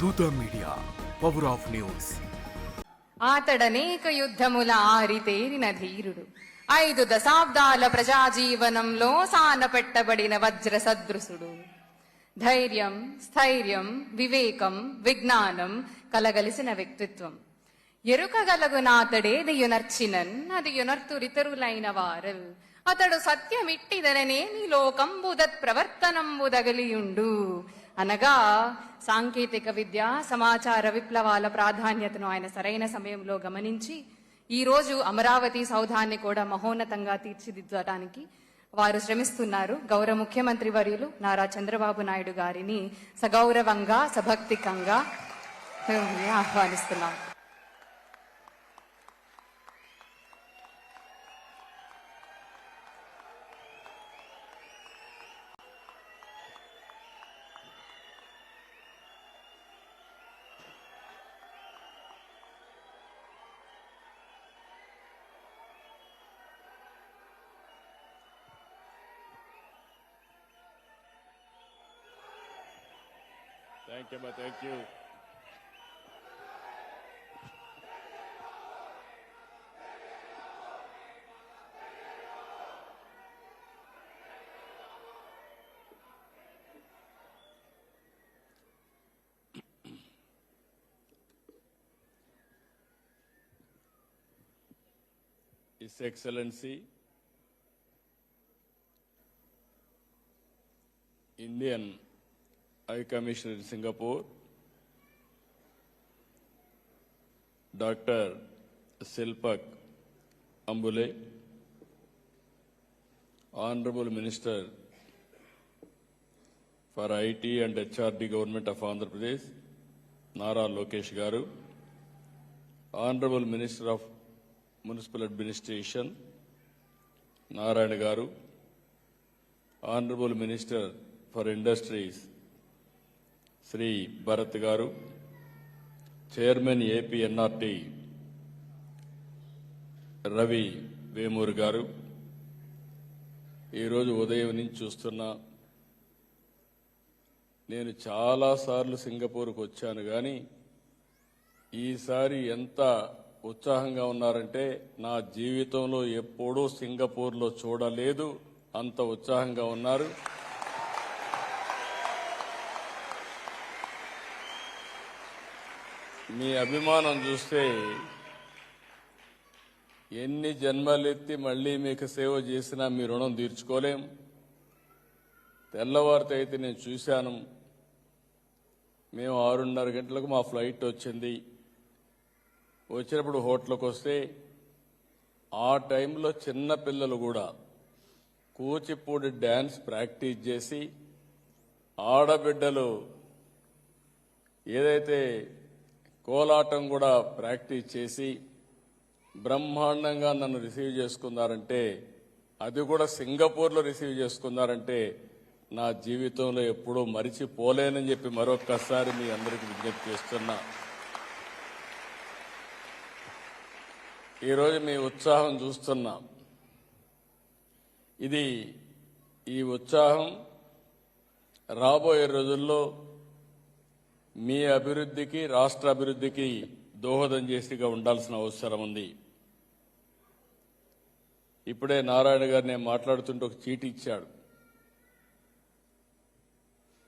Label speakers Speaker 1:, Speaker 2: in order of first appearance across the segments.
Speaker 1: Dootha media power of news
Speaker 2: ఆతడనేక యుద్ధముల ఆరితేరిన ధీరుడు. ఐదు దశాబ్దాల ప్రజాజీవనంలో సానపెట్టబడిన వజ్ర సదృశుడు ధైర్యం స్థైర్యం వివేకం విజ్ఞానం కలగలిసిన వ్యక్తిత్వం. ఎరుకగలగునాతడేది యునర్చినన్ అది యునర్తురితరులైన వారల్. అతడు సత్యమిట్టిదననే నీ లోకంబుదత్ ప్రవర్తనంబుదగలియుండు అనగా సాంకేతిక విద్య సమాచార విప్లవాల ప్రాధాన్యతను ఆయన సరైన సమయంలో గమనించి ఈ రోజు అమరావతి సౌధాన్ని కూడా మహోన్నతంగా తీర్చిదిద్దడానికి వారు శ్రమిస్తున్నారు. గౌరవ ముఖ్యమంత్రి వర్యులు నారా చంద్రబాబు నాయుడు గారిని సగౌరవంగా సభక్తికంగా మేము ఆహ్వానిస్తున్నాం.
Speaker 3: Thank you, ma. Thank you. His Excellency, Indian High Commissioner in Singapore, Dr. Silpak Ambule, Honorable Minister for IT and HRD Government of Andhra Pradesh, Nara Lokesh Garu, Honorable Minister of Municipal Administration, Narayana Garu, Honorable Minister for Industries, Shri Bharat గారు chairman APNRT Ravi Vemuru గారు ఈరోజు ఉదయం నుంచి చూస్తున్నా నేను చాలాసార్లు సింగపూర్కు వచ్చాను కానీ ఈసారి ఎంత ఉత్సాహంగా ఉన్నారంటే నా జీవితంలో ఎప్పుడూ సింగపూర్లో చూడలేదు అంత ఉత్సాహంగా ఉన్నారు. మీ అభిమానం చూస్తే ఎన్ని జన్మలెత్తి మళ్ళీ మీకు సేవ చేసినా మీ రుణం తీర్చుకోలేం. తెల్లవారితో అయితే నేను చూశాను. మేము ఆరున్నర గంటలకు మా ఫ్లైట్ వచ్చింది. వచ్చినప్పుడు హోటల్కి వస్తే ఆ టైంలో చిన్న పిల్లలు కూడా కూచిపూడి డ్యాన్స్ ప్రాక్టీస్ చేసి ఆడబిడ్డలు ఏదైతే కోలాటం కూడా ప్రాక్టీస్ చేసి బ్రహ్మాండంగా నన్ను రిసీవ్ చేసుకున్నారంటే అది కూడా సింగపూర్లో రిసీవ్ చేసుకున్నారంటే నా జీవితంలో ఎప్పుడూ మరిచిపోలేనని చెప్పి మరొక్కసారి మీ అందరికీ విజ్ఞప్తి చేస్తున్నా. ఈరోజు మీ ఉత్సాహం చూస్తున్నా. ఇది ఈ ఉత్సాహం రాబోయే రోజుల్లో మీ అభివృద్ధికి రాష్ట్ర అభివృద్ధికి దోహదం చేసిగా ఉండాల్సిన అవసరం ఉంది. ఇప్పుడే నారాయణ గారు నేను మాట్లాడుతుంటే ఒక చీటి ఇచ్చాడు.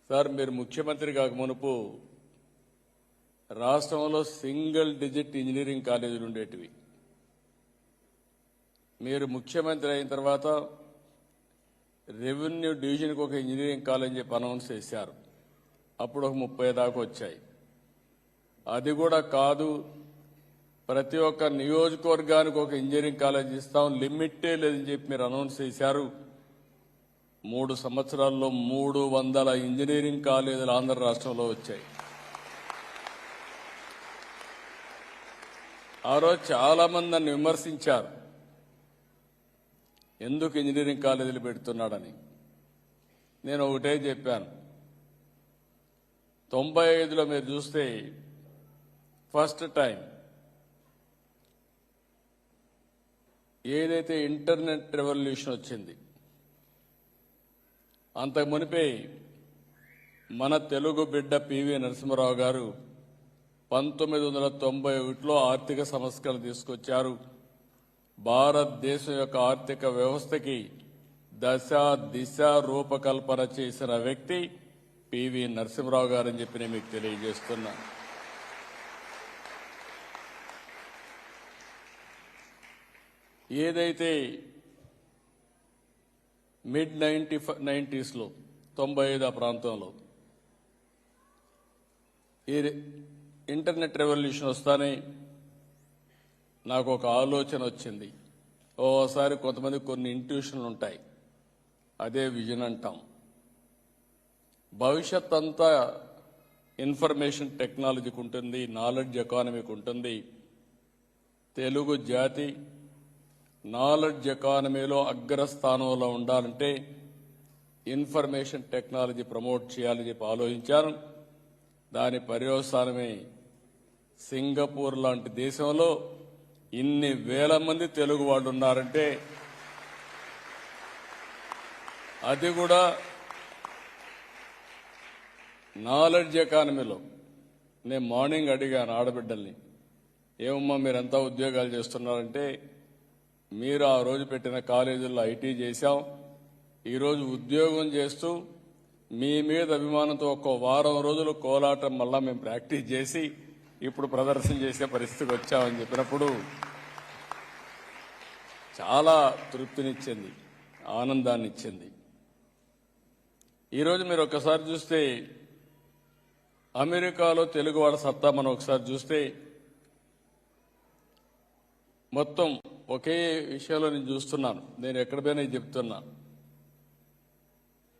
Speaker 3: సార్ మీరు ముఖ్యమంత్రి కాక మునుపు రాష్ట్రంలో సింగిల్ డిజిట్ ఇంజనీరింగ్ కాలేజీలు ఉండేటివి. మీరు ముఖ్యమంత్రి అయిన తర్వాత రెవెన్యూ డివిజన్కి ఒక ఇంజనీరింగ్ కాలేజీ చెప్పి అనౌన్స్ చేశారు. అప్పుడు ఒక ముప్పై దాకా వచ్చాయి. అది కూడా కాదు ప్రతి ఒక్క నియోజకవర్గానికి ఒక ఇంజనీరింగ్ కాలేజ్ ఇస్తాం లిమిటే లేదని చెప్పి మీరు అనౌన్స్ చేశారు. మూడు సంవత్సరాల్లో మూడు వందల ఇంజనీరింగ్ కాలేజీలు ఆంధ్ర రాష్ట్రంలో వచ్చాయి. ఆ రోజు చాలా మంది నన్ను విమర్శించారు ఎందుకు ఇంజనీరింగ్ కాలేజీలు పెడుతున్నాడని. నేను ఒకటే చెప్పాను తొంభై ఐదులో మీరు చూస్తే ఫస్ట్ టైం ఏదైతే ఇంటర్నెట్ రెవల్యూషన్ వచ్చింది అంతకు మునిపే మన తెలుగు బిడ్డ పివి నరసింహరావు గారు పంతొమ్మిది వందల తొంభై ఒకటిలో ఆర్థిక సంస్కరణ తీసుకొచ్చారు. భారతదేశం యొక్క ఆర్థిక వ్యవస్థకి దశ దిశ రూపకల్పన చేసిన వ్యక్తి పివి నరసింహరావు గారని చెప్పి నేను మీకు తెలియజేస్తున్నా. ఏదైతే మిడ్ నైన్టీ నైంటీస్లో తొంభై ఐదు ఆ ప్రాంతంలో ఈ ఇంటర్నెట్ రెవల్యూషన్ వస్తానే నాకు ఒక ఆలోచన వచ్చింది. ఓసారి కొంతమంది కొన్ని ఇంట్యూషన్లు ఉంటాయి అదే విజన్ అంటాం. భవిష్యత్ అంతా ఇన్ఫర్మేషన్ టెక్నాలజీకి ఉంటుంది నాలెడ్జ్ ఎకానమీకి ఉంటుంది తెలుగు జాతి నాలెడ్జ్ ఎకానమీలో అగ్రస్థానంలో ఉండాలంటే ఇన్ఫర్మేషన్ టెక్నాలజీ ప్రమోట్ చేయాలని చెప్పి ఆలోచించాను దాని పర్యవసానమే సింగపూర్ లాంటి దేశంలో ఇన్ని వేల మంది తెలుగు వాళ్ళు ఉన్నారంటే అది కూడా నాలెడ్జ్ ఎకానమీలో నేను మార్నింగ్ అడిగాను ఆడబిడ్డల్ని ఏమమ్మా మీరు ఎంత ఉద్యోగాలు చేస్తున్నారంటే మీరు ఆ రోజు పెట్టిన కాలేజీల్లో ఐటీ చేశాం ఈరోజు ఉద్యోగం చేస్తూ మీ మీద అభిమానంతో ఒక్కో వారం రోజులు కోలాటం మళ్ళా మేము ప్రాక్టీస్ చేసి ఇప్పుడు ప్రదర్శన చేసే పరిస్థితికి వచ్చామని చెప్పినప్పుడు చాలా తృప్తినిచ్చింది ఆనందాన్ని ఇచ్చింది ఈరోజు మీరు ఒక్కసారి చూస్తే అమెరికాలో తెలుగు వాళ్ళ సత్తా మనం ఒకసారి చూస్తే మొత్తం ఒకే విషయంలో నేను చూస్తున్నాను. నేను ఎక్కడ పోయినా ఇది చెప్తున్నా.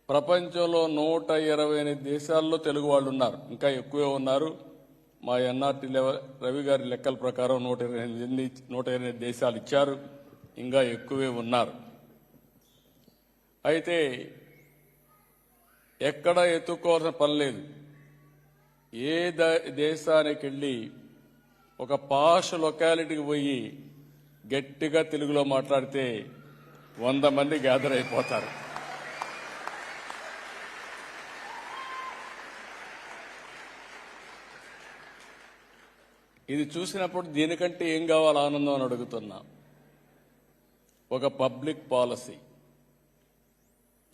Speaker 3: ప్రపంచంలో నూట ఇరవై ఎనిమిది దేశాల్లో తెలుగు వాళ్ళు ఉన్నారు. ఇంకా ఎక్కువే ఉన్నారు. మా ఎన్ఆర్టీ లెవెల్ రవి గారి లెక్కల ప్రకారం నూట ఇరవై ఎనిమిది నూట ఇరవై ఎనిమిది దేశాలు ఇచ్చారు. ఇంకా ఎక్కువే ఉన్నారు. అయితే ఎక్కడ ఎత్తుక్కోవాల్సిన పని లేదు. ఏ ద- దేశానికి వెళ్ళి ఒక పాష్ లొకాలిటీకి పోయి గట్టిగా తెలుగులో మాట్లాడితే వంద మంది గ్యాదర్ అయిపోతారు. ఇది చూసినప్పుడు దీనికంటే ఏం కావాలి ఆనందం అని అడుగుతున్నా. ఒక పబ్లిక్ పాలసీ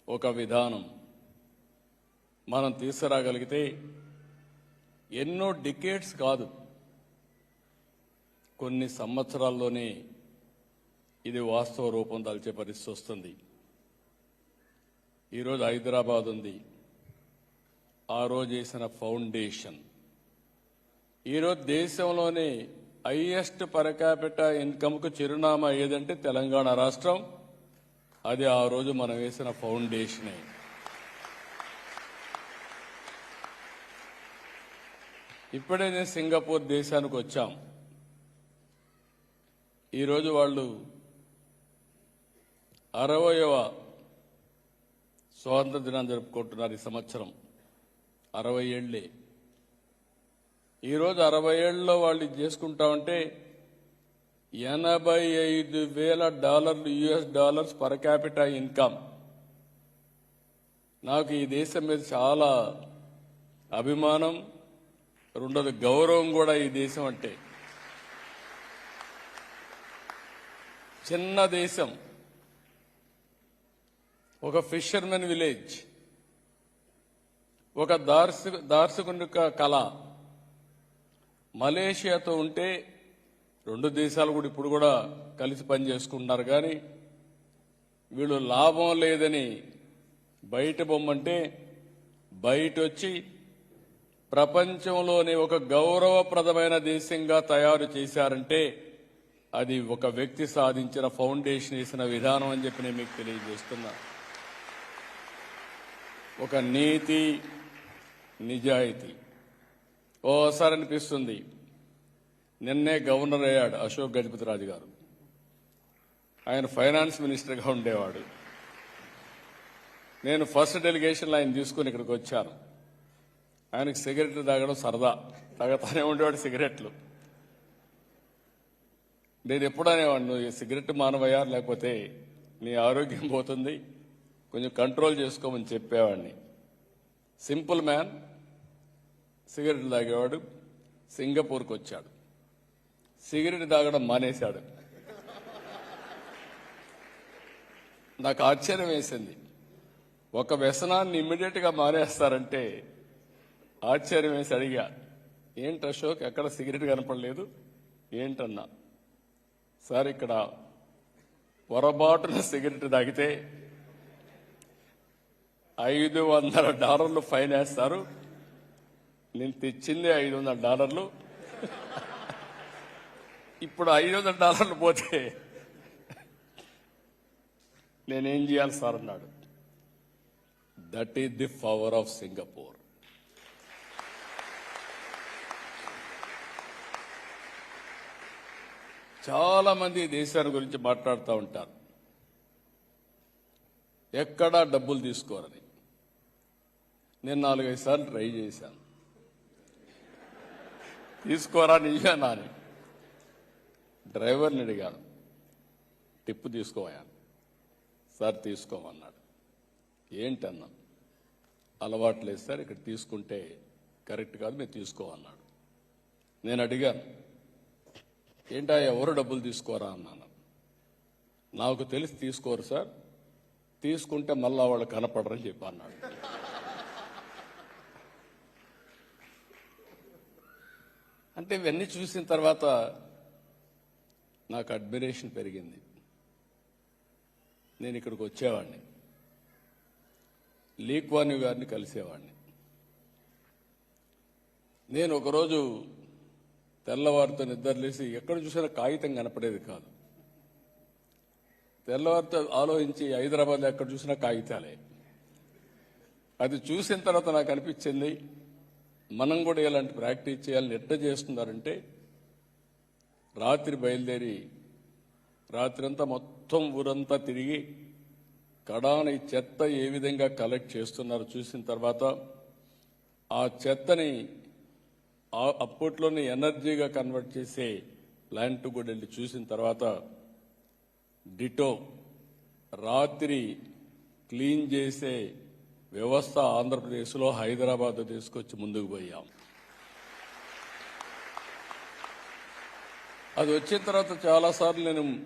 Speaker 3: ఒక విధానం మనం తీసుకురాగలిగితే ఎన్నో డికేట్స్ కాదు. కొన్ని సంవత్సరాల్లోనే ఇది వాస్తవ రూపం దాల్చే పరిస్థితి వస్తుంది. ఈరోజు హైదరాబాద్ ఉంది. ఆ రోజు వేసిన ఫౌండేషన్. ఈరోజు దేశంలోనే హైయెస్ట్ పరకాపిట ఇన్కమ్కు చిరునామా ఏదంటే తెలంగాణ రాష్ట్రం. అది ఆ రోజు మనం వేసిన ఫౌండేషనే. ఇప్పుడే నేను సింగపూర్ దేశానికి వచ్చాం. ఈరోజు వాళ్ళు అరవయవ స్వాతంత్ర దినాన్ని జరుపుకుంటున్నారు ఈ సంవత్సరం. అరవై ఏళ్ళే. ఈరోజు అరవై ఏళ్ళలో వాళ్ళు చేసుకుంటామంటే ఎనభై ఐదు వేల డాలర్లు U S dollars per capital income. నాకు ఈ దేశం మీద చాలా అభిమానం రెండోది గౌరవం కూడా ఈ దేశం అంటే. చిన్న దేశం. ఒక ఫిషర్మెన్ విలేజ్. ఒక దార్శ దార్శకుని కళ. మలేషియాతో ఉంటే రెండు దేశాలు కూడా ఇప్పుడు కూడా కలిసి పనిచేసుకుంటున్నారు కానీ వీళ్ళు లాభం లేదని బయట బొమ్మంటే బయట వచ్చి ప్రపంచంలోని ఒక గౌరవప్రదమైన దేశంగా తయారు చేశారంటే అది ఒక వ్యక్తి సాధించిన ఫౌండేషన్ వేసిన విధానం అని చెప్పి నేను మీకు తెలియజేస్తున్నా. ఒక నీతి నిజాయితీ. ఓసారి అనిపిస్తుంది నిన్నే గవర్నర్ అయ్యాడు అశోక్ గజపతి రాజు గారు. ఆయన ఫైనాన్స్ మినిస్టర్గా ఉండేవాడు. నేను ఫస్ట్ డెలిగేషన్లో ఆయన తీసుకుని ఇక్కడికి వచ్చాను. ఆయనకు సిగరెట్లు తాగడం సరదా. తాగతానే ఉండేవాడు సిగరెట్లు. నేను ఎప్పుడు అనేవాడు నువ్వు ఈ సిగరెట్ మానవయ్యా? లేకపోతే నీ ఆరోగ్యం పోతుంది. కొంచెం కంట్రోల్ చేసుకోమని చెప్పేవాడిని. సింపుల్ మ్యాన్ సిగరెట్ తాగేవాడు. సింగపూర్కి వచ్చాడు. సిగరెట్ తాగడం మానేశాడు. నాకు ఆశ్చర్యం వేసింది. ఒక వ్యసనాన్ని ఇమ్మీడియట్గా మానేస్తారంటే ఆశ్చర్యం వేసి అడిగా ఏంటి అశోక్ ఎక్కడ సిగరెట్ కనపడలేదు? ఏంటన్నా సార్ ఇక్కడ పొరపాటున సిగరెట్ తాగితే ఐదు వందల డాలర్లు ఫైన్ వేస్తారు. నేను తెచ్చింది ఐదు వందల డాలర్లు. ఇప్పుడు ఐదు వందల డాలర్లు పోతే నేనేం చేయాలి సార్? అన్నాడు. That is the power of Singapore చాలా మంది దేశాన్ని గురించి మాట్లాడుతూ ఉంటారు. ఎక్కడా డబ్బులు తీసుకోరని. నేను నాలుగైదు సార్లు ట్రై చేశాను. తీసుకోరా నిజానా అని డ్రైవర్ని అడిగాను. టిప్పు తీసుకోమన్నాను సార్ తీసుకోమన్నాడు. ఏంటన్నా? అలవాటు లేదు సార్ ఇక్కడ తీసుకుంటే కరెక్ట్ కాదు మీరు తీసుకోమన్నాడు నేను అడిగాను. ఏంటా ఎవరు డబ్బులు తీసుకోరా అన్నాను. నాకు తెలిసి తీసుకోరు సార్. తీసుకుంటే మళ్ళా వాళ్ళు కనపడరని చెప్పి అన్నాడు. అంటే ఇవన్నీ చూసిన తర్వాత నాకు అడ్మిరేషన్ పెరిగింది. నేను ఇక్కడికి వచ్చేవాడిని. లీక్వాని గారిని కలిసేవాడిని. నేను ఒకరోజు తెల్లవారితో నిద్రలేసి ఎక్కడ చూసినా కాగితం కనపడేది కాదు. తెల్లవారితో ఆలోచించి హైదరాబాద్లో ఎక్కడ చూసినా కాగితాలే. అది చూసిన తర్వాత నాకు అనిపించింది మనం కూడా ఇలాంటి ప్రాక్టీస్ చేయాలని ఎట్ట చేస్తున్నారంటే రాత్రి బయలుదేరి రాత్రంతా మొత్తం ఊరంతా తిరిగి కడాన ఈ చెత్త ఏ విధంగా కలెక్ట్ చేస్తున్నారో చూసిన తర్వాత ఆ చెత్తని అప్పట్లోనే ఎనర్జీగా కన్వర్ట్ చేసే ప్లాంట్ కూడా వెళ్ళి చూసిన తర్వాత డిటో రాత్రి క్లీన్ చేసే వ్యవస్థ ఆంధ్రప్రదేశ్లో హైదరాబాద్ తీసుకొచ్చి ముందుకు పోయాం. అది వచ్చిన తర్వాత చాలాసార్లు నేను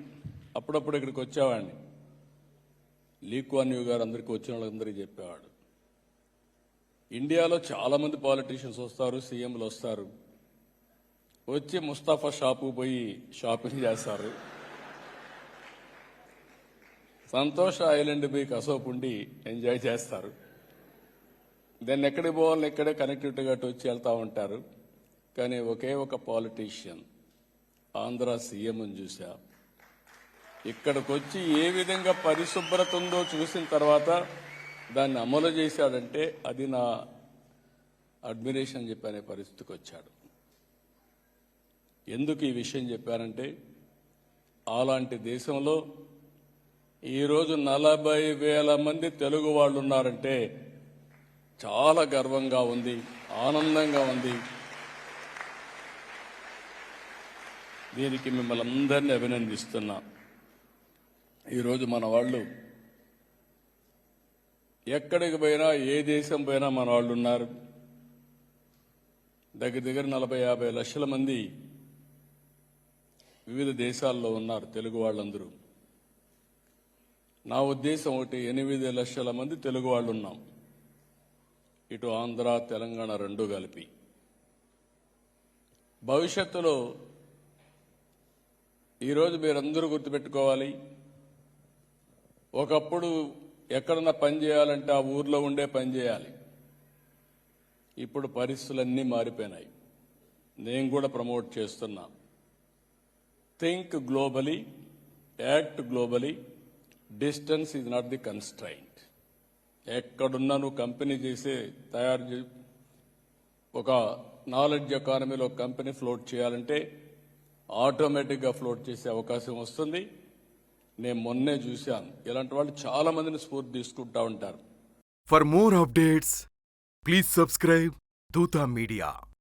Speaker 3: అప్పుడప్పుడు ఇక్కడికి వచ్చేవాడిని. లీక్వాన్యూ గారు అందరికీ వచ్చిన వాళ్ళందరికీ చెప్పేవాడు. ఇండియాలో చాలా మంది పాలిటీషియన్స్ వస్తారు సీఎంలు వస్తారు. వచ్చి ముస్తాఫా షాపు పోయి షాపింగ్ చేస్తారు. సంతోష ఐలాండ్ పోయి కసోపుండి ఎంజాయ్ చేస్తారు. దాన్ని ఎక్కడికి పోవాలని ఇక్కడే కనెక్టివిటీగా అటు వచ్చి వెళ్తూ ఉంటారు. కానీ ఒకే ఒక పాలిటీషియన్ ఆంధ్ర సీఎం చూసా. ఇక్కడికి వచ్చి ఏ విధంగా పరిశుభ్రత ఉందో చూసిన తర్వాత దాన్ని అమలు చేశాడంటే అది నా అడ్మిరేషన్ చెప్పనే పరిస్థితికి వచ్చాడు. ఎందుకు ఈ విషయం చెప్పారంటే అలాంటి దేశంలో ఈరోజు నలభై వేల మంది తెలుగు వాళ్ళు ఉన్నారంటే చాలా గర్వంగా ఉంది ఆనందంగా ఉంది. దీనికి మిమ్మల్ని అందరినీ అభినందిస్తున్నా. ఈరోజు మన వాళ్ళు ఎక్కడికి పోయినా ఏ దేశం పోయినా మన వాళ్ళు ఉన్నారు. దగ్గర దగ్గర నలభై యాభై లక్షల మంది వివిధ దేశాల్లో ఉన్నారు తెలుగు వాళ్ళందరూ. నా ఉద్దేశం ఒకటి ఎనిమిది లక్షల మంది తెలుగు వాళ్ళు ఉన్నాం. ఇటు ఆంధ్ర తెలంగాణ రెండు కలిపి. భవిష్యత్తులో ఈరోజు మీరందరూ గుర్తుపెట్టుకోవాలి ఒకప్పుడు ఎక్కడన్నా పని చేయాలంటే ఆ ఊర్లో ఉండే పని చేయాలి. ఇప్పుడు పరిస్థితులన్నీ మారిపోయినాయి. నేను కూడా ప్రమోట్ చేస్తున్నా. Think globally act globally distance is not the constraint ఎక్కడున్నా నువ్వు కంపెనీ చేసే తయారు చే ఒక నాలెడ్జ్ ఎకానమీలో కంపెనీ ఫ్లోట్ చేయాలంటే ఆటోమేటిక్గా ఫ్లోట్ చేసే అవకాశం వస్తుంది. నేను మొన్నే చూశాను. ఇలాంటి వాళ్ళు చాలా మందిని స్ఫూర్తి తీసుకుంటా ఉంటారు.
Speaker 1: For more updates please subscribe Dootha media